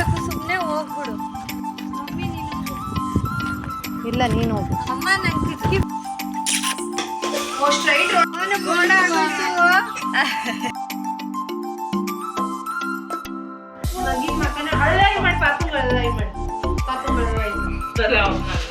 ಹೋಗ್ಬೇಕು ಸುಮ್ಮನೆ ಹೋಗ್ಬಿಡು. ಇಲ್ಲ ನೀನು ಹೋಗು. ಅಮ್ಮ ನಂಗೆ ಕಿಟಕಿ ಸ್ಟ್ರೈಟ್ ಅವನು ಮೋಡ ಆಗೋಯ್ತು ಅಳ್ಳಾಯಿ ಮಾಡಿ ಪಾಪಗಳು ಅಳ್ಳಾಯಿ ಮಾಡಿ. ಪಾಪಗಳು ಅಳ್ಳಾಯಿ ಮಾಡಿ.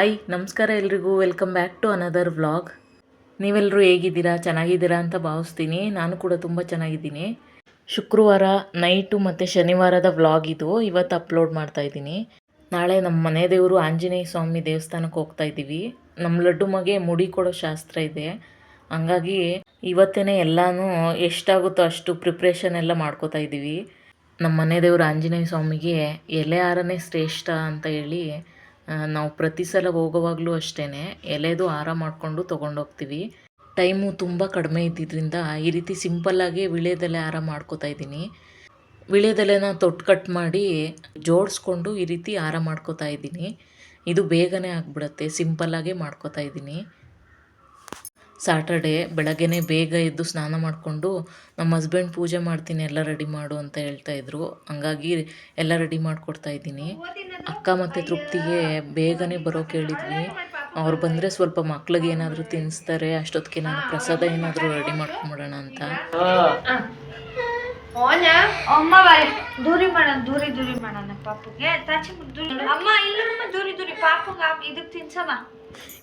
ಹಾಯ್, ನಮಸ್ಕಾರ ಎಲ್ರಿಗೂ. Welcome back to another vlog ನೀವೆಲ್ಲರೂ ಹೇಗಿದ್ದೀರಾ? ಚೆನ್ನಾಗಿದ್ದೀರಾ ಅಂತ ಭಾವಿಸ್ತೀನಿ. ನಾನು ಕೂಡ ತುಂಬ ಚೆನ್ನಾಗಿದ್ದೀನಿ. ಶುಕ್ರವಾರ ನೈಟು ಮತ್ತು ಶನಿವಾರದ ವ್ಲಾಗ್ ಇದು. ಇವತ್ತು ಅಪ್ಲೋಡ್ ಮಾಡ್ತಾ ಇದ್ದೀನಿ. ನಾಳೆ ನಮ್ಮ ಮನೆ ದೇವರು ಆಂಜನೇಯ ಸ್ವಾಮಿ ದೇವಸ್ಥಾನಕ್ಕೆ ಹೋಗ್ತಾ ಇದ್ದೀವಿ. ನಮ್ಮ ಲಡ್ಡು ಮಗೆ ಮುಡಿ ಕೊಡೋ ಶಾಸ್ತ್ರ ಇದೆ. ಹಂಗಾಗಿ ಇವತ್ತೇ ಎಲ್ಲನೂ ಎಷ್ಟಾಗುತ್ತೋ ಅಷ್ಟು ಪ್ರಿಪ್ರೇಷನ್ ಎಲ್ಲ ಮಾಡ್ಕೋತಾ ಇದ್ದೀವಿ. ನಮ್ಮ ಮನೆ ದೇವರು ಆಂಜನೇಯ ಸ್ವಾಮಿಗೆ ಎಲೆ ಆರನೇ ಶ್ರೇಷ್ಠ ಅಂತ ಹೇಳಿ ನಾವು ಪ್ರತಿ ಸಲ ಹೋಗೋವಾಗಲೂ ಅಷ್ಟೇ ಎಲೆದು ಹಾರ ಮಾಡಿಕೊಂಡು ತೊಗೊಂಡೋಗ್ತೀವಿ. ಟೈಮು ತುಂಬ ಕಡಿಮೆ ಇದ್ದಿದ್ದರಿಂದ ಈ ರೀತಿ ಸಿಂಪಲ್ಲಾಗಿ ವಿಳೆದೆಲೆ ಹಾರ ಮಾಡ್ಕೋತಾ ಇದ್ದೀನಿ. ವಿಳೆದೆಲೆನ ತೊಟ್ಟು ಕಟ್ ಮಾಡಿ ಜೋಡಿಸ್ಕೊಂಡು ಈ ರೀತಿ ಹಾರ ಮಾಡ್ಕೋತಾ ಇದ್ದೀನಿ. ಇದು ಬೇಗನೆ ಆಗಿಬಿಡುತ್ತೆ ಸಿಂಪಲ್ಲಾಗೇ ಮಾಡ್ಕೋತಾ ಇದ್ದೀನಿ. ಸ್ಯಾಟರ್ಡೆ ಬೆಳಗ್ಗೆನೇ ಬೇಗ ಎದ್ದು ಸ್ನಾನ ಮಾಡಿಕೊಂಡು ನಮ್ಮ ಹಸ್ಬೆಂಡ್ ಪೂಜೆ ಮಾಡ್ತೀನಿ ಎಲ್ಲ ರೆಡಿ ಮಾಡು ಅಂತ ಹೇಳ್ತಾ ಇದ್ರು. ಹಂಗಾಗಿ ಎಲ್ಲ ರೆಡಿ ಮಾಡಿಕೊಡ್ತಾ ಇದ್ದೀನಿ. ಅಕ್ಕ ಮತ್ತು ತೃಪ್ತಿಗೆ ಬೇಗನೆ ಬರೋಕೆ ಹೇಳಿದ್ವಿ ಅವ್ರು ಬಂದರೆ ಸ್ವಲ್ಪ ಮಕ್ಳಿಗೆ ಏನಾದರೂ ತಿನ್ನಿಸ್ತಾರೆ ಅಷ್ಟೊತ್ತಿಗೆ ನಾನು ಪ್ರಸಾದ ಏನಾದರೂ ರೆಡಿ ಮಾಡ್ಕೊಂಬಿಡೋಣ ಅಂತ. ಅಮ್ಮ ಬಾರಿ ದೂರಿ ಮಾಡೋಣ ದೂರಿ ದೂರಿ ಮಾಡೋಣ ಪಾಪುಗೆ. ತಾಚಿ ದೂರಿ ಅಮ್ಮ ಇಲ್ಲಮ್ಮ ದೂರಿ ದೂರಿ. ಪಾಪುಗ ಇದಕ್ಕೆ ತಿನ್ಸಮ್ಮ.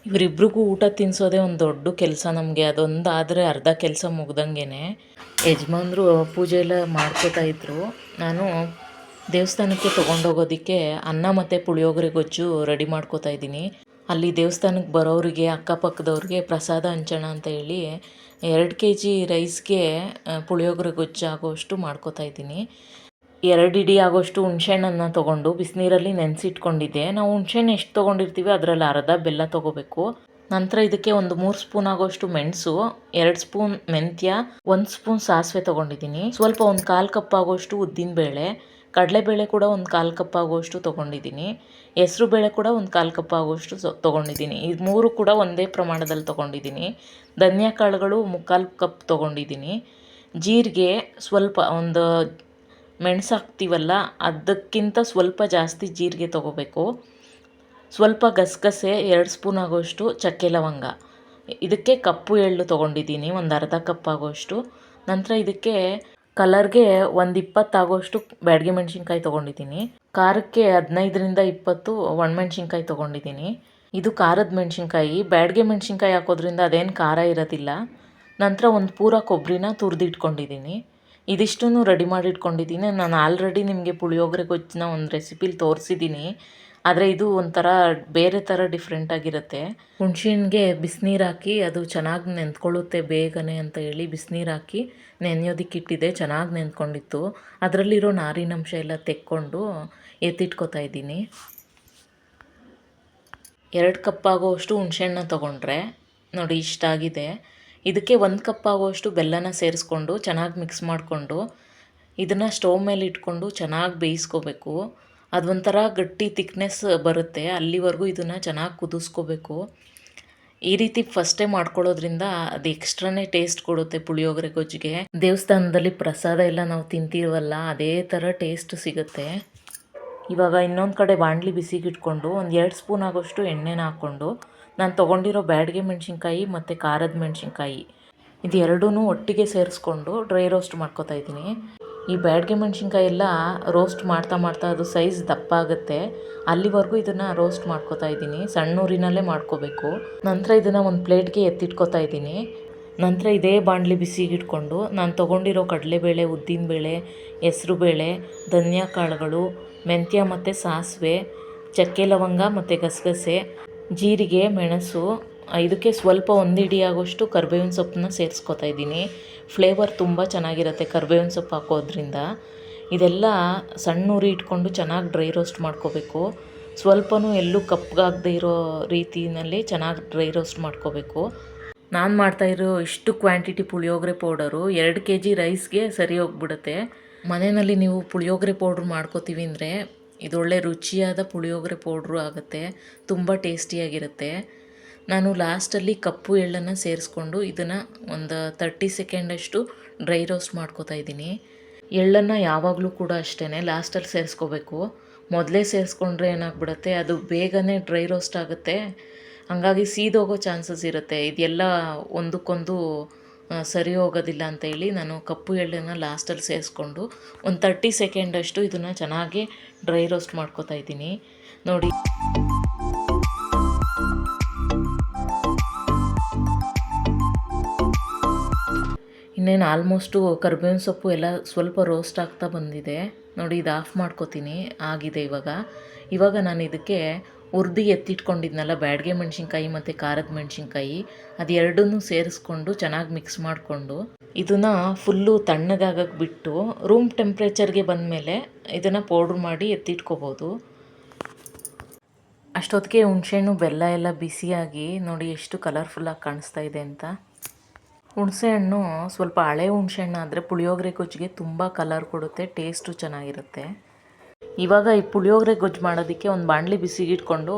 ಇವರಿಬ್ರಿಗೂ ಊಟ ತಿನ್ಸೋದೇ ಒಂದು ದೊಡ್ಡ ಕೆಲಸ ನಮಗೆ. ಅದೊಂದು ಆದರೆ ಅರ್ಧ ಕೆಲಸ ಮುಗ್ದಂಗೆ ಯಜಮಾನ್ರು ಪೂಜೆ ಎಲ್ಲ ಮಾಡ್ಕೋತಾ ಇದ್ರು. ನಾನು ದೇವಸ್ಥಾನಕ್ಕೆ ತೊಗೊಂಡೋಗೋದಕ್ಕೆ ಅನ್ನ ಮತ್ತು ಪುಳಿಯೋಗರೆ ಗೊಜ್ಜು ರೆಡಿ ಮಾಡ್ಕೋತಾ ಇದ್ದೀನಿ. ಅಲ್ಲಿ ದೇವಸ್ಥಾನಕ್ಕೆ ಬರೋರಿಗೆ ಅಕ್ಕಪಕ್ಕದವ್ರಿಗೆ ಪ್ರಸಾದ ಹಂಚೋಣ ಅಂತ ಹೇಳಿ ಎರಡು ಕೆ ಜಿ ರೈಸ್ಗೆ ಪುಳಿಯೋಗರೆ ಗೊಜ್ಜು ಆಗೋಷ್ಟು ಮಾಡ್ಕೋತಾ ಇದ್ದೀನಿ. ಎರಡು ಆಗೋಷ್ಟು ಹುಣ್ಸೆಹಣ್ಣನ್ನು ತೊಗೊಂಡು ಬಿಸಿನೀರಲ್ಲಿ ನೆನೆಸಿಟ್ಕೊಂಡಿದ್ದೆ. ನಾವು ಹುಣ್ಸೆಹಣ್ಣು ಎಷ್ಟು ತೊಗೊಂಡಿರ್ತೀವಿ ಅದರಲ್ಲಿ ಅರ್ಧ ಬೆಲ್ಲ ತೊಗೋಬೇಕು. ನಂತರ ಇದಕ್ಕೆ ಒಂದು ಮೂರು ಸ್ಪೂನ್ ಆಗೋಷ್ಟು ಮೆಣಸು, ಎರಡು ಸ್ಪೂನ್ ಮೆಂತ್ಯ, ಒಂದು ಸ್ಪೂನ್ ಸಾಸಿವೆ ತೊಗೊಂಡಿದ್ದೀನಿ. ಸ್ವಲ್ಪ ಒಂದು ಕಾಲು ಕಪ್ ಆಗೋಷ್ಟು ಉದ್ದಿನಬೇಳೆ ಕಡಲೆಬೇಳೆ ಕೂಡ ಒಂದು ಕಾಲು ಕಪ್ ಆಗೋಷ್ಟು ತೊಗೊಂಡಿದ್ದೀನಿ. ಹೆಸ್ರು ಬೇಳೆ ಕೂಡ ಒಂದು ಕಾಲು ಕಪ್ ಆಗೋಷ್ಟು ತೊಗೊಂಡಿದ್ದೀನಿ. ಇದು ಮೂರು ಕೂಡ ಒಂದೇ ಪ್ರಮಾಣದಲ್ಲಿ ತೊಗೊಂಡಿದ್ದೀನಿ. ಧನಿಯಾ ಕಾಳುಗಳು ಮುಕ್ಕಾಲು ಕಪ್ ತೊಗೊಂಡಿದ್ದೀನಿ. ಜೀರಿಗೆ ಸ್ವಲ್ಪ ಒಂದು ಮೆಣಸು ಹಾಕ್ತೀವಲ್ಲ ಅದಕ್ಕಿಂತ ಸ್ವಲ್ಪ ಜಾಸ್ತಿ ಜೀರಿಗೆ ತೊಗೋಬೇಕು. ಸ್ವಲ್ಪ ಗಸಗಸೆ, ಎರಡು ಸ್ಪೂನ್ ಆಗೋಷ್ಟು ಚಕ್ಕೆ ಲವಂಗ. ಇದಕ್ಕೆ ಕಪ್ಪು ಎಳ್ಳು ತೊಗೊಂಡಿದ್ದೀನಿ, ಒಂದು ಅರ್ಧ ಕಪ್ ಆಗೋಷ್ಟು. ನಂತರ ಇದಕ್ಕೆ ಕಲರ್ಗೆ ಒಂದು ಇಪ್ಪತ್ತಾಗೋಷ್ಟು ಬ್ಯಾಡ್ಗೆ ಮೆಣಸಿನ್ಕಾಯಿ ತೊಗೊಂಡಿದ್ದೀನಿ. ಖಾರಕ್ಕೆ ಹದಿನೈದರಿಂದ ಇಪ್ಪತ್ತು ಒಣಮೆಣ್ಸಿನ್ಕಾಯಿ ತೊಗೊಂಡಿದ್ದೀನಿ. ಇದು ಖಾರದ ಮೆಣಸಿನ್ಕಾಯಿ. ಬ್ಯಾಡಗೆ ಮೆಣಸಿನ್ಕಾಯಿ ಹಾಕೋದ್ರಿಂದ ಅದೇನು ಖಾರ ಇರೋದಿಲ್ಲ. ನಂತರ ಒಂದು ಪೂರ ಕೊಬ್ಬರಿನ ತುರಿದಿಟ್ಕೊಂಡಿದ್ದೀನಿ. ಇದಿಷ್ಟನ್ನು ರೆಡಿ ಮಾಡಿ ಇಟ್ಕೊಂಡಿದ್ದೀನಿ ನಾನು ಆಲ್ರೆಡಿ ನಿಮಗೆ ಪುಳಿಯೋಗರೆ ಗೊಜ್ಜನ್ನ ಒಂದು ರೆಸಿಪಿಲಿ ತೋರಿಸಿದ್ದೀನಿ ಆದರೆ ಇದು ಒಂಥರ ಬೇರೆ ಥರ ಡಿಫ್ರೆಂಟಾಗಿರುತ್ತೆ ಹುಣ್ಸೆಹಣ್ಣಿಗೆ ಬಿಸಿನೀರು ಹಾಕಿ ಅದು ಚೆನ್ನಾಗಿ ನೆಂದ್ಕೊಳ್ಳುತ್ತೆ ಬೇಗನೆ ಅಂತ ಹೇಳಿ ಬಿಸಿನೀರು ಹಾಕಿ ನೆನೆಯೋದಕ್ಕೆ ಇಟ್ಟಿದ್ದೆ ಚೆನ್ನಾಗಿ ನೆಂದ್ಕೊಂಡಿತ್ತು ಅದರಲ್ಲಿರೋ ನಾರಿನಂಶ ಎಲ್ಲ ತೆಕ್ಕೊಂಡು ಎತ್ತಿಟ್ಕೊತಾ ಇದ್ದೀನಿ. ಎರಡು ಕಪ್ ಆಗೋವಷ್ಟು ಹುಣ್ಸೆಹಣ್ಣ ತೊಗೊಂಡ್ರೆ ನೋಡಿ ಇಷ್ಟಾಗಿದೆ. ಇದಕ್ಕೆ ಒಂದು ಕಪ್ ಆಗುವಷ್ಟು ಬೆಲ್ಲನ ಸೇರಿಸ್ಕೊಂಡು ಚೆನ್ನಾಗಿ ಮಿಕ್ಸ್ ಮಾಡಿಕೊಂಡು ಇದನ್ನು ಸ್ಟವ್ ಮೇಲೆ ಇಟ್ಕೊಂಡು ಚೆನ್ನಾಗಿ ಬೇಯಿಸ್ಕೋಬೇಕು. ಅದೊಂಥರ ಗಟ್ಟಿ ತಿಕ್ನೆಸ್ ಬರುತ್ತೆ. ಅಲ್ಲಿವರೆಗೂ ಇದನ್ನು ಚೆನ್ನಾಗಿ ಕುದಿಸ್ಕೋಬೇಕು. ಈ ರೀತಿ ಫಸ್ಟೇ ಮಾಡ್ಕೊಳ್ಳೋದ್ರಿಂದ ಅದು ಎಕ್ಸ್ಟ್ರಾನೇ ಟೇಸ್ಟ್ ಕೊಡುತ್ತೆ ಪುಳಿಯೋಗರೆ ಗೊಜ್ಜಿಗೆ. ದೇವಸ್ಥಾನದಲ್ಲಿ ಪ್ರಸಾದ ಎಲ್ಲ ನಾವು ತಿಂತೀವಲ್ಲ, ಅದೇ ಥರ ಟೇಸ್ಟ್ ಸಿಗುತ್ತೆ. ಇವಾಗ ಇನ್ನೊಂದು ಕಡೆ ಬಾಣಲಿ ಬಿಸಿಗಿಟ್ಕೊಂಡು ಒಂದು ಎರಡು ಸ್ಪೂನ್ ಆಗೋಷ್ಟು ಎಣ್ಣೆನ ಹಾಕ್ಕೊಂಡು ನಾನು ತೊಗೊಂಡಿರೋ ಬ್ಯಾಡ್ಗೆ ಮೆಣಸಿನ್ಕಾಯಿ ಮತ್ತು ಖಾರದ ಮೆಣಸಿನ್ಕಾಯಿ. ಇದು ಎರಡೂ ಒಟ್ಟಿಗೆ ಸೇರಿಸ್ಕೊಂಡು ಡ್ರೈ ರೋಸ್ಟ್ ಮಾಡ್ಕೋತಾ ಇದ್ದೀನಿ. ಈ ಬ್ಯಾಡ್ಗೆ ಮೆಣಸಿನ್ಕಾಯಿ ಎಲ್ಲ ರೋಸ್ಟ್ ಮಾಡ್ತಾ ಮಾಡ್ತಾ ಅದು ಸೈಜ್ ದಪ್ಪ ಆಗುತ್ತೆ. ಅಲ್ಲಿವರೆಗೂ ಇದನ್ನು ರೋಸ್ಟ್ ಮಾಡ್ಕೋತಾ ಇದ್ದೀನಿ. ಸಣ್ಣ ಊರಿನಲ್ಲೇ ಮಾಡ್ಕೋಬೇಕು. ನಂತರ ಇದನ್ನು ಒಂದು ಪ್ಲೇಟ್ಗೆ ಎತ್ತಿಟ್ಕೋತಾ ಇದ್ದೀನಿ. ನಂತರ ಇದೇ ಬಾಣಲಿ ಬಿಸಿಗೆ ಇಟ್ಕೊಂಡು ನಾನು ತೊಗೊಂಡಿರೋ ಕಡಲೆಬೇಳೆ, ಉದ್ದಿನಬೇಳೆ, ಹೆಸ್ರುಬೇಳೆ ಧನಿಯಾ ಕಾಳುಗಳು ಮೆಂತ್ಯ ಮತ್ತು ಸಾಸಿವೆ, ಚಕ್ಕೆ ಲವಂಗ ಮತ್ತು ಗಸಗಸೆ ಜೀರಿಗೆ, ಮೆಣಸು, ಇದಕ್ಕೆ ಸ್ವಲ್ಪ ಒಂದು ಹಿಡಿ ಆಗೋಷ್ಟು ಕರ್ಬೇವಿನ ಸೊಪ್ಪನ್ನ ಸೇರಿಸ್ಕೊತಾ ಇದ್ದೀನಿ. ಫ್ಲೇವರ್ ತುಂಬ ಚೆನ್ನಾಗಿರುತ್ತೆ ಕರ್ಬೇವಿನ ಸೊಪ್ಪು ಹಾಕೋದ್ರಿಂದ. ಇದೆಲ್ಲ ಸಣ್ಣ ಉರಿ ಇಟ್ಕೊಂಡು ಚೆನ್ನಾಗಿ ಡ್ರೈ ರೋಸ್ಟ್ ಮಾಡ್ಕೋಬೇಕು. ಸ್ವಲ್ಪನೂ ಎಲ್ಲೂ ಕಪ್ಪಗಾಗದೇ ಇರೋ ರೀತಿಯಲ್ಲಿ ಚೆನ್ನಾಗಿ ಡ್ರೈ ರೋಸ್ಟ್ ಮಾಡ್ಕೋಬೇಕು. ನಾನು ಮಾಡ್ತಾಯಿರೋ ಇಷ್ಟು ಕ್ವಾಂಟಿಟಿ ಪುಳಿಯೋಗರೆ ಪೌಡರು ಎರಡು ಕೆ ಜಿ ರೈಸ್ಗೆ ಸರಿ ಹೋಗ್ಬಿಡುತ್ತೆ. ಮನೆಯಲ್ಲಿ ನೀವು ಪುಳಿಯೋಗರೆ ಪೌಡ್ರ್ ಮಾಡ್ಕೋತೀವಿ ಅಂದರೆ ಇದೊಳ್ಳೆ ರುಚಿಯಾದ ಪುಳಿಯೋಗರೆ ಪೌಡ್ರು ಆಗುತ್ತೆ. ತುಂಬ ಟೇಸ್ಟಿಯಾಗಿರುತ್ತೆ. ನಾನು ಲಾಸ್ಟಲ್ಲಿ ಕಪ್ಪು ಎಳ್ಳನ್ನು ಸೇರಿಸ್ಕೊಂಡು ಇದನ್ನು ಒಂದು ತರ್ಟಿ ಸೆಕೆಂಡಷ್ಟು ಡ್ರೈ ರೋಸ್ಟ್ ಮಾಡ್ಕೋತಾ ಇದ್ದೀನಿ. ಎಳ್ಳನ್ನು ಯಾವಾಗಲೂ ಕೂಡ ಅಷ್ಟೇ ಲಾಸ್ಟಲ್ಲಿ ಸೇರಿಸ್ಕೋಬೇಕು. ಮೊದಲೇ ಸೇರಿಸ್ಕೊಂಡ್ರೆ ಏನಾಗ್ಬಿಡುತ್ತೆ? ಅದು ಬೇಗನೆ ಡ್ರೈ ರೋಸ್ಟ್ ಆಗುತ್ತೆ. ಹಾಗಾಗಿ ಸೀದೋಗೋ ಚಾನ್ಸಸ್ ಇರುತ್ತೆ. ಇದೆಲ್ಲ ಒಂದಕ್ಕೊಂದು ಸರಿ ಹೋಗೋದಿಲ್ಲ ಅಂತ ಹೇಳಿ ನಾನು ಕಪ್ಪು ಎಳ್ಳನ್ನು ಲಾಸ್ಟಲ್ಲಿ ಸೇರಿಸ್ಕೊಂಡು ಒಂದು ತರ್ಟಿ ಸೆಕೆಂಡಷ್ಟು ಇದನ್ನು ಚೆನ್ನಾಗಿ ಡ್ರೈ ರೋಸ್ಟ್ ಮಾಡ್ಕೋತಾ ಇದ್ದೀನಿ. ನೋಡಿ. ಇನ್ನೇನು ಆಲ್ಮೋಸ್ಟು ಕರ್ಬೇವಿನ ಸೊಪ್ಪು ಎಲ್ಲ ಸ್ವಲ್ಪ ರೋಸ್ಟ್ ಆಗ್ತಾ ಬಂದಿದೆ. ನೋಡಿ, ಇದು ಆಫ್ ಮಾಡ್ಕೋತೀನಿ. ಆಗಿದೆ ಇವಾಗ. ಇವಾಗ ನಾನು ಇದಕ್ಕೆ ಹುರ್ದು ಎತ್ತಿಟ್ಕೊಂಡಿದ್ನಲ್ಲ ಬ್ಯಾಡ್ಗೆ ಮೆಣಸಿನ್ಕಾಯಿ ಮತ್ತು ಖಾರದ ಮೆಣಸಿನ್ಕಾಯಿ ಅದು ಎರಡನ್ನೂ ಸೇರಿಸ್ಕೊಂಡು ಚೆನ್ನಾಗಿ ಮಿಕ್ಸ್ ಮಾಡಿಕೊಂಡು ಇದನ್ನು ಫುಲ್ಲು ತಣ್ಣಗಾಗಕ್ಕೆ ಬಿಟ್ಟು ರೂಮ್ ಟೆಂಪ್ರೇಚರ್ಗೆ ಬಂದಮೇಲೆ ಇದನ್ನು ಪೌಡ್ರ್ ಮಾಡಿ ಎತ್ತಿಟ್ಕೋಬೋದು. ಅಷ್ಟೊತ್ತಿಗೆ ಹುಣಸೆಹಣ್ಣು ಬೆಲ್ಲ ಎಲ್ಲ ಬಿಸಿಯಾಗಿ ನೋಡಿ ಎಷ್ಟು ಕಲರ್ಫುಲ್ಲಾಗಿ ಕಾಣಿಸ್ತಾ ಇದೆ ಅಂತ. ಹುಣಸೆಹಣ್ಣು ಸ್ವಲ್ಪ ಹಳೆ ಹುಣಸೆಹಣ್ಣು ಆದರೆ ಪುಳಿಯೋಗರೆ ಕೊಚ್ಚಿಗೆ ತುಂಬ ಕಲರ್ ಕೊಡುತ್ತೆ ಟೇಸ್ಟು ಚೆನ್ನಾಗಿರುತ್ತೆ. ಇವಾಗ ಈ ಪುಳಿಯೋಗರೆ ಗೊಜ್ಜು ಮಾಡೋದಕ್ಕೆ ಒಂದು ಬಾಣಲಿ ಬಿಸಿಗಿಟ್ಕೊಂಡು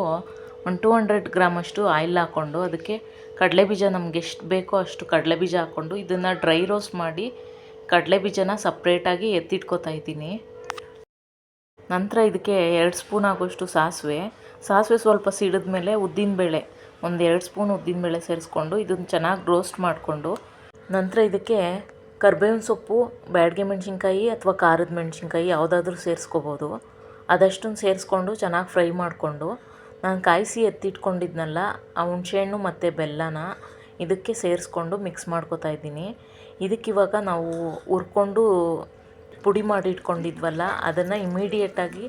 ಒಂದು ಟೂ ಹಂಡ್ರೆಡ್ ಗ್ರಾಮಷ್ಟು ಆಯಿಲ್ ಹಾಕ್ಕೊಂಡು ಅದಕ್ಕೆ ಕಡಲೆಬೀಜ ನಮ್ಗೆ ಎಷ್ಟು ಬೇಕೋ ಅಷ್ಟು ಕಡಲೆಬೀಜ ಹಾಕ್ಕೊಂಡು ಇದನ್ನು ಡ್ರೈ ರೋಸ್ಟ್ ಮಾಡಿ ಕಡಲೆಬೀಜನ ಸಪ್ರೇಟಾಗಿ ಎತ್ತಿಟ್ಕೋತಾ ಇದ್ದೀನಿ. ನಂತರ ಇದಕ್ಕೆ ಎರಡು ಸ್ಪೂನ್ ಆಗೋಷ್ಟು ಸಾಸಿವೆ. ಸಾಸಿವೆ ಸ್ವಲ್ಪ ಸಿಡಿದ ಮೇಲೆ ಉದ್ದಿನಬೇಳೆ ಒಂದು ಎರಡು ಸ್ಪೂನ್ ಉದ್ದಿನಬೇಳೆ ಸೇರಿಸ್ಕೊಂಡು ಇದನ್ನು ಚೆನ್ನಾಗಿ ರೋಸ್ಟ್ ಮಾಡಿಕೊಂಡು ನಂತರ ಇದಕ್ಕೆ ಕರ್ಬೇವಿನ ಸೊಪ್ಪು, ಬ್ಯಾಡ್ಗೆ ಮೆಣಸಿನ್ಕಾಯಿ ಅಥವಾ ಖಾರದ ಮೆಣಸಿನ್ಕಾಯಿ ಯಾವುದಾದ್ರೂ ಸೇರಿಸ್ಕೋಬೋದು. ಅದಷ್ಟನ್ನು ಸೇರಿಸ್ಕೊಂಡು ಚೆನ್ನಾಗಿ ಫ್ರೈ ಮಾಡಿಕೊಂಡು ನಾನು ಕಾಯಿಸಿ ಎತ್ತಿಟ್ಕೊಂಡಿದ್ನಲ್ಲ, ಆ ಹುಣಸೆಹಣ್ಣು ಮತ್ತು ಬೆಲ್ಲನ ಇದಕ್ಕೆ ಸೇರಿಸ್ಕೊಂಡು ಮಿಕ್ಸ್ ಮಾಡ್ಕೋತಾ ಇದ್ದೀನಿ. ಇದಕ್ಕಿವಾಗ ನಾವು ಹುರ್ಕೊಂಡು ಪುಡಿ ಮಾಡಿ ಇಟ್ಕೊಂಡಿದ್ವಲ್ಲ ಅದನ್ನು ಇಮಿಡಿಯೇಟಾಗಿ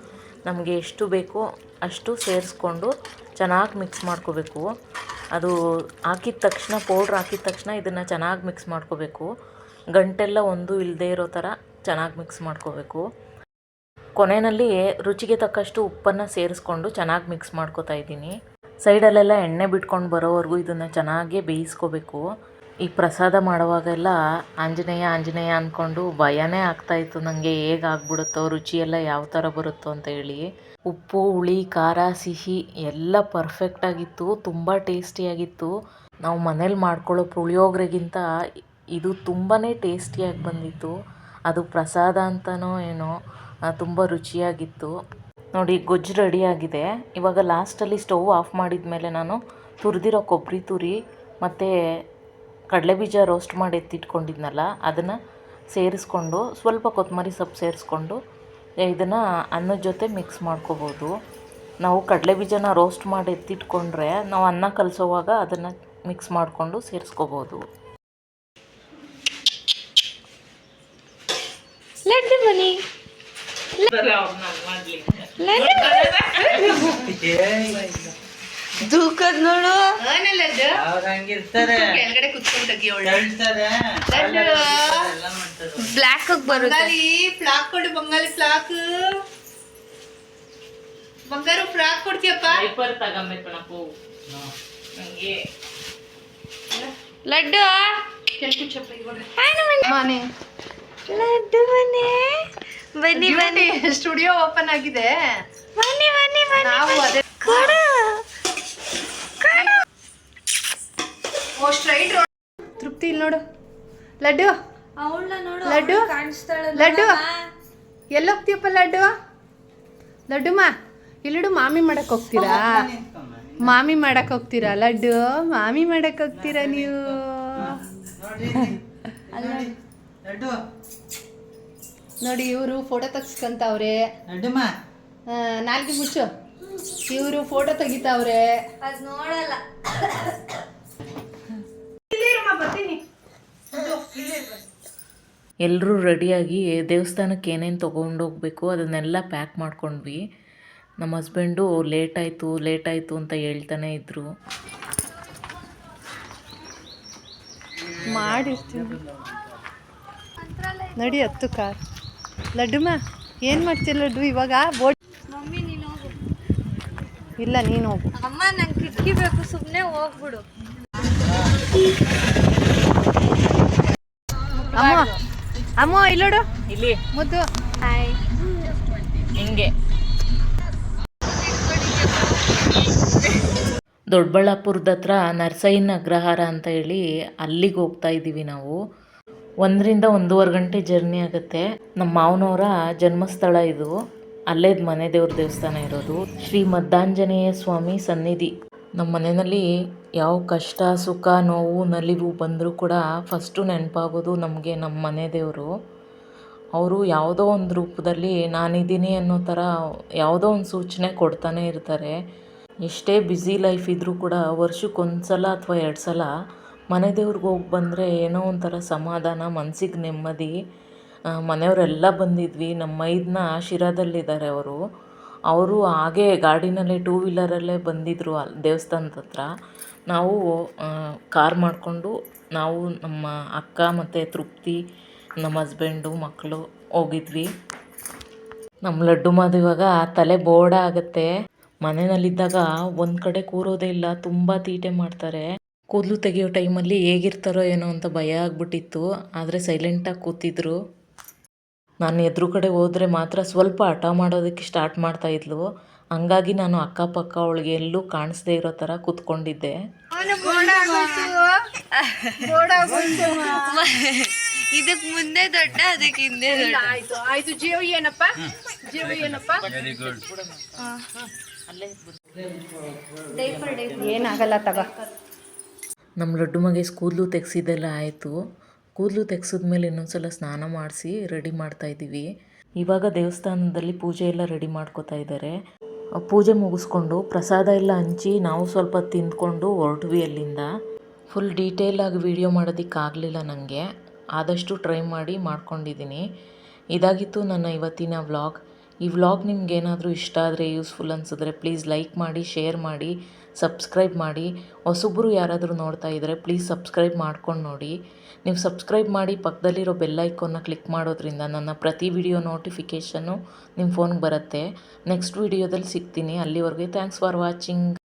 ನಮಗೆ ಎಷ್ಟು ಬೇಕೋ ಅಷ್ಟು ಸೇರಿಸ್ಕೊಂಡು ಚೆನ್ನಾಗಿ ಮಿಕ್ಸ್ ಮಾಡ್ಕೋಬೇಕು. ಅದು ಹಾಕಿದ ತಕ್ಷಣ ಪೌಡ್ರ್ ಹಾಕಿದ ತಕ್ಷಣ ಇದನ್ನು ಚೆನ್ನಾಗಿ ಮಿಕ್ಸ್ ಮಾಡ್ಕೋಬೇಕು. ಗಂಟೆಲ್ಲ ಒಂದು ಇಲ್ಲದೆ ಇರೋ ಥರ ಚೆನ್ನಾಗಿ ಮಿಕ್ಸ್ ಮಾಡ್ಕೋಬೇಕು. ಕೊನೆಯಲ್ಲಿ ರುಚಿಗೆ ತಕ್ಕಷ್ಟು ಉಪ್ಪನ್ನು ಸೇರಿಸ್ಕೊಂಡು ಚೆನ್ನಾಗಿ ಮಿಕ್ಸ್ ಮಾಡ್ಕೋತಾ ಇದ್ದೀನಿ. ಸೈಡಲ್ಲೆಲ್ಲ ಎಣ್ಣೆ ಬಿಟ್ಕೊಂಡು ಬರೋವರೆಗೂ ಇದನ್ನು ಚೆನ್ನಾಗಿ ಬೇಯಿಸ್ಕೋಬೇಕು. ಈ ಪ್ರಸಾದ ಮಾಡುವಾಗೆಲ್ಲ ಆಂಜನೇಯ ಆಂಜನೇಯ ಅಂದ್ಕೊಂಡು ಭಯನೇ ಆಗ್ತಾಯಿತ್ತು ನನಗೆ ಹೇಗೆ ಆಗ್ಬಿಡುತ್ತೋ ರುಚಿಯೆಲ್ಲ ಯಾವ ಥರ ಬರುತ್ತೋ ಅಂತ ಹೇಳಿ. ಉಪ್ಪು, ಹುಳಿ, ಖಾರ, ಸಿಹಿ ಎಲ್ಲ ಪರ್ಫೆಕ್ಟಾಗಿತ್ತು ತುಂಬ ಟೇಸ್ಟಿಯಾಗಿತ್ತು ನಾವು ಮನೇಲಿ ಮಾಡ್ಕೊಳ್ಳೋ ಪುಳಿಯೋಗರೆಗಿಂತ ಇದು ತುಂಬಾ ಟೇಸ್ಟಿಯಾಗಿ ಬಂದಿತ್ತು. ಅದು ಪ್ರಸಾದ ಅಂತನೋ ಏನೋ ತುಂಬ ರುಚಿಯಾಗಿತ್ತು. ನೋಡಿ, ಗೊಜ್ಜು ರೆಡಿಯಾಗಿದೆ. ಇವಾಗ ಲಾಸ್ಟಲ್ಲಿ ಸ್ಟವ್ ಆಫ್ ಮಾಡಿದ ಮೇಲೆ ನಾನು ತುರಿದಿರೋ ಕೊಬ್ಬರಿ ತುರಿ ಮತ್ತು ಕಡಲೆಬೀಜ ರೋಸ್ಟ್ ಮಾಡಿ ಎತ್ತಿಟ್ಕೊಂಡಿದ್ನಲ್ಲ, ಅದನ್ನು ಸೇರಿಸ್ಕೊಂಡು, ಸ್ವಲ್ಪ ಕೊತ್ತಂಬರಿ ಸೊಪ್ಪು ಸೇರಿಸ್ಕೊಂಡು ಇದನ್ನು ಅನ್ನದ ಜೊತೆ ಮಿಕ್ಸ್ ಮಾಡ್ಕೋಬೋದು. ನಾವು ಕಡಲೆಬೀಜನ ರೋಸ್ಟ್ ಮಾಡಿ ಎತ್ತಿಟ್ಕೊಂಡ್ರೆ ನಾವು ಅನ್ನ ಕಲಸೋವಾಗ ಅದನ್ನು ಮಿಕ್ಸ್ ಮಾಡಿಕೊಂಡು ಸೇರಿಸ್ಕೋಬೋದು. ಲಡ್ಡು ಬನ್ನಿ ದೂಕದ್ ನೋಡು. ಕೆಳಗಡೆ ಕುತ್ಕೊಂಡು ಬ್ಲ್ಯಾಕ್ ಬರುತ್ತೆ. ಬಂಗಾಲಿ ಫ್ಲಾಕ್ ಕೊಡು ಬಂಗಾಲಿ ಫ್ಲಾಕ್ ಬಂಗಾರ ಫ್ರಾಕ್ ಕೊಡ್ತೀಯಪ್ಪ. ಪೇಪರ್ ತಗೊಂಬೇಕಣಪ್ಪು ನನಗೆ ಲಡ್ಡು. ಮನೆ. ಲಡ್ಡು ಬನ್ನಿ ಬನ್ನಿ ಬನ್ನಿ. ಸ್ಟುಡಿಯೋ ಓಪನ್ ಆಗಿದೆ. ಬನ್ನಿ ಬನ್ನಿ ಬನ್ನಿ ನಾವು ಅದೇ ಕೊಡು. ಓ ಸ್ಟ್ರೈಟ್ ತೃಪ್ತಿ ಇಲ್ಲಿ ನೋಡು. ಲಡ್ಡು. ಅವಳನ್ನ ನೋಡು ಲಡ್ಡು? ಲಡ್ಡು? ಎಲ್ಲೋಗ್ತೀಯಪ್ಪ ಲಡ್ಡು? ಲಡ್ಡುಮ್ಮ ಇಲ್ಲಿಡು ಮಾಮಿ ಮಾಡಕ್ ಹೋಗ್ತೀರಾ? ಮಾಮಿ ಮಾಡಕ್ ಹೋಗ್ತೀರಾ? ಲಡ್ಡು. ಮಾಮಿ ಮಾಡಕ್ ಹೋಗ್ತೀರಾ ನೀವು? ನೋಡಿ ಇವರು ಫೋಟೋ ತೆಗ್ಸ್ಕೊಂತವ್ರೆ. ನಾಲ್ಕು ಮುಚ್ಚು. ಇವರು ಫೋಟೋ ತೆಗಿತಾವ್ರೆ. ಅದು ನೋಡಲ್ಲ. ಎಲ್ಲರೂ ರೆಡಿಯಾಗಿ ದೇವಸ್ಥಾನಕ್ಕೆ ಏನೇನು ತೊಗೊಂಡೋಗ್ಬೇಕು ಅದನ್ನೆಲ್ಲ ಪ್ಯಾಕ್ ಮಾಡ್ಕೊಂಡ್ವಿ. ನಮ್ಮ ಹಸ್ಬೆಂಡು ಲೇಟ್ ಆಯಿತು ಲೇಟ್ ಆಯಿತು ಅಂತ ಹೇಳ್ತಾನೆ ಇದ್ರು. ಮಾಡಿರ್ತೀವಿ. ನಡಿ ಹತ್ತು ಕಾರ್. ಲಡ್ಡುಮ್ಮ ಏನು ಮಾಡ್ತೀಯ ಲಡ್ಡು ಇವಾಗ? ಬೋಟ್ ಮಮ್ಮಿ ನೀನು ಹೋಗು. ಇಲ್ಲ ನೀನು ಹೋಗು. ಅಮ್ಮ ನಂಗೆ ಕಿಟಕಿ ಬೇಕು ಸುಮ್ಮನೆ ಹೋಗ್ಬಿಡು. ಅಮ್ಮ ಅಮ್ಮ ಇಲ್ಲೋಡು ಇಲ್ಲಿ. ಮುದ್ದು. ಹಾಯ್ ಹಿಂಗೆ. ದೊಡ್ಡಬಳ್ಳಾಪುರದ ಹತ್ರ ನರಸಯ್ಯನ ಅಗ್ರಹಾರ ಅಂತ ಹೇಳಿ ಅಲ್ಲಿಗೆ ಹೋಗ್ತಾ ಇದ್ದೀವಿ ನಾವು. ಒಂದರಿಂದ ಒಂದೂವರೆ ಗಂಟೆ ಜರ್ನಿ ಆಗುತ್ತೆ. ನಮ್ಮ ಮಾವನವರ ಜನ್ಮಸ್ಥಳ ಇದು. ಅಲ್ಲೇ ಮನೆ ದೇವ್ರ ದೇವಸ್ಥಾನ ಇರೋದು. ಶ್ರೀ ಮದ್ದಾಂಜನೇಯ ಸ್ವಾಮಿ ಸನ್ನಿಧಿ. ನಮ್ಮ ಮನೆಯಲ್ಲಿ ಯಾವ ಕಷ್ಟ, ಸುಖ, ನೋವು, ನಲಿವು ಬಂದರೂ ಕೂಡ ಫಸ್ಟು ನೆನಪಾಗೋದು ನಮಗೆ ನಮ್ಮ ಮನೆ ದೇವರು. ಅವರು ಯಾವುದೋ ಒಂದು ರೂಪದಲ್ಲಿ ನಾನಿದ್ದೀನಿ ಅನ್ನೋ ಥರ ಯಾವುದೋ ಒಂದು ಸೂಚನೆ ಕೊಡ್ತಾನೆ ಇರ್ತಾರೆ. ಎಷ್ಟೇ ಬ್ಯುಸಿ ಲೈಫ್ ಇದ್ದರೂ ಕೂಡ ವರ್ಷಕ್ಕೊಂದು ಸಲ ಅಥವಾ ಎರಡು ಸಲ ಮನೆ ದೇವ್ರಿಗೆ ಹೋಗಿ ಬಂದರೆ ಏನೋ ಒಂಥರ ಸಮಾಧಾನ, ಮನ್ಸಿಗೆ ನೆಮ್ಮದಿ. ಮನೆಯವರೆಲ್ಲ ಬಂದಿದ್ವಿ. ನಮ್ಮ ಮೈದನ ಶಿರಾದಲ್ಲಿದ್ದಾರೆ ಅವರು. ಅವರು ಹಾಗೆ ಗಾಡಿನಲ್ಲೇ ಟೂ ವೀಲರಲ್ಲೇ ಬಂದಿದ್ದರು ಅಲ್ಲಿ ದೇವಸ್ಥಾನದ ಹತ್ರ. ನಾವು ಕಾರ್ ಮಾಡಿಕೊಂಡು ನಾವು ನಮ್ಮ ಅಕ್ಕ ಮತ್ತು ತೃಪ್ತಿ, ನಮ್ಮ ಹಸ್ಬೆಂಡು ಮಕ್ಕಳು ಹೋಗಿದ್ವಿ. ನಮ್ಮ ಲಡ್ಡು ಮಾದು ಇವಾಗ ತಲೆ ಬೋರ್ಡ ಆಗುತ್ತೆ. ಮನೆಯಲ್ಲಿದ್ದಾಗ ಒಂದು ಕಡೆ ಕೂರೋದೇ ಇಲ್ಲ. ತುಂಬ ತೀಟೆ ಮಾಡ್ತಾರೆ. ಕೂದಲು ತೆಗೆಯೋ ಟೈಮಲ್ಲಿ ಹೇಗಿರ್ತಾರೋ ಏನೋ ಅಂತ ಭಯ ಆಗ್ಬಿಟ್ಟಿತ್ತು ಆದರೆ ಸೈಲೆಂಟಾಗಿ ಕೂತಿದ್ರು. ನಾನು ಎದುರು ಕಡೆ ಹೋದರೆ ಮಾತ್ರ ಸ್ವಲ್ಪ ಹಠ ಮಾಡೋದಕ್ಕೆ ಸ್ಟಾರ್ಟ್ ಮಾಡ್ತಾ ಇದ್ಲು. ಹಂಗಾಗಿ ನಾನು ಅಕ್ಕಪಕ್ಕ ಅವಳಿಗೆ ಎಲ್ಲೂ ಕಾಣಿಸ್ದೇ ಇರೋ ಥರ ಕೂತ್ಕೊಂಡಿದ್ದೆ. ಇದಕ್ಕೆ ಮುಂದೆ ದೊಡ್ಡ ಅದಕ್ಕೆ ಹಿಂದೆ ದೊಡ್ಡ. ಆಯ್ತು ಆಯ್ತು. ಜೀವ ಏನಪ್ಪ? ಜೀವ ಏನಪ್ಪ? ಏನಾಗಲ್ಲ ತಗೋ. ನಮ್ಮ ಲಡ್ಡು ಮಗೆ ಕೂದಲು ತೆಗ್ಸಿದ್ದೆಲ್ಲ ಆಯಿತು. ಕೂದಲು ತೆಗ್ಸಿದ್ಮೇಲೆ ಇನ್ನೊಂದ್ಸಲ ಸ್ನಾನ ಮಾಡಿಸಿ ರೆಡಿ ಮಾಡ್ತಾ ಇದ್ದೀವಿ. ಇವಾಗ ದೇವಸ್ಥಾನದಲ್ಲಿ ಪೂಜೆ ಎಲ್ಲ ರೆಡಿ ಮಾಡ್ಕೋತಾ ಇದ್ದಾರೆ. ಪೂಜೆ ಮುಗಿಸ್ಕೊಂಡು ಪ್ರಸಾದ ಎಲ್ಲ ಹಂಚಿ ನಾವು ಸ್ವಲ್ಪ ತಿಂದ್ಕೊಂಡು ಹೊರಟ್ವಿ ಅಲ್ಲಿಂದ. ಫುಲ್ ಡೀಟೇಲಾಗಿ ವಿಡಿಯೋ ಮಾಡೋದಕ್ಕಾಗಲಿಲ್ಲ ನನಗೆ ಆದಷ್ಟು ಟ್ರೈ ಮಾಡಿ ಮಾಡ್ಕೊಂಡಿದ್ದೀನಿ. ಇದಾಗಿತ್ತು ನನ್ನ ಇವತ್ತಿನ ವ್ಲಾಗ್ ಈ ವ್ಲಾಗ್ ನಿಮ್ಗೆ ಏನಾದರೂ ಇಷ್ಟ ಆದರೆ ಯೂಸ್ಫುಲ್ ಅನಿಸಿದ್ರೆ ಪ್ಲೀಸ್ ಲೈಕ್ ಮಾಡಿ ಶೇರ್ ಮಾಡಿ. ಸಬ್ಸ್ಕ್ರೈಬ್ ಮಾಡಿ. ಹೊಸೊಬ್ಬರು ಯಾರಾದರೂ ನೋಡ್ತಾ ಇದ್ದರೆ ಪ್ಲೀಸ್ ಸಬ್ಸ್ಕ್ರೈಬ್ ಮಾಡ್ಕೊಂಡು ನೋಡಿ. ನೀವು ಸಬ್ಸ್ಕ್ರೈಬ್ ಮಾಡಿ ಪಕ್ಕದಲ್ಲಿರೋ ಬೆಲ್ ಐಕೋನ್ನ ಕ್ಲಿಕ್ ಮಾಡೋದ್ರಿಂದ ನನ್ನ ಪ್ರತಿ ವಿಡಿಯೋ ನೋಟಿಫಿಕೇಷನ್ನು ನಿಮ್ಮ ಫೋನ್ಗೆ ಬರುತ್ತೆ. ನೆಕ್ಸ್ಟ್ ವಿಡಿಯೋದಲ್ಲಿ ಸಿಗ್ತೀನಿ. ಅಲ್ಲಿವರೆಗೆ ಥ್ಯಾಂಕ್ಸ್ ಫಾರ್ ವಾಚಿಂಗ್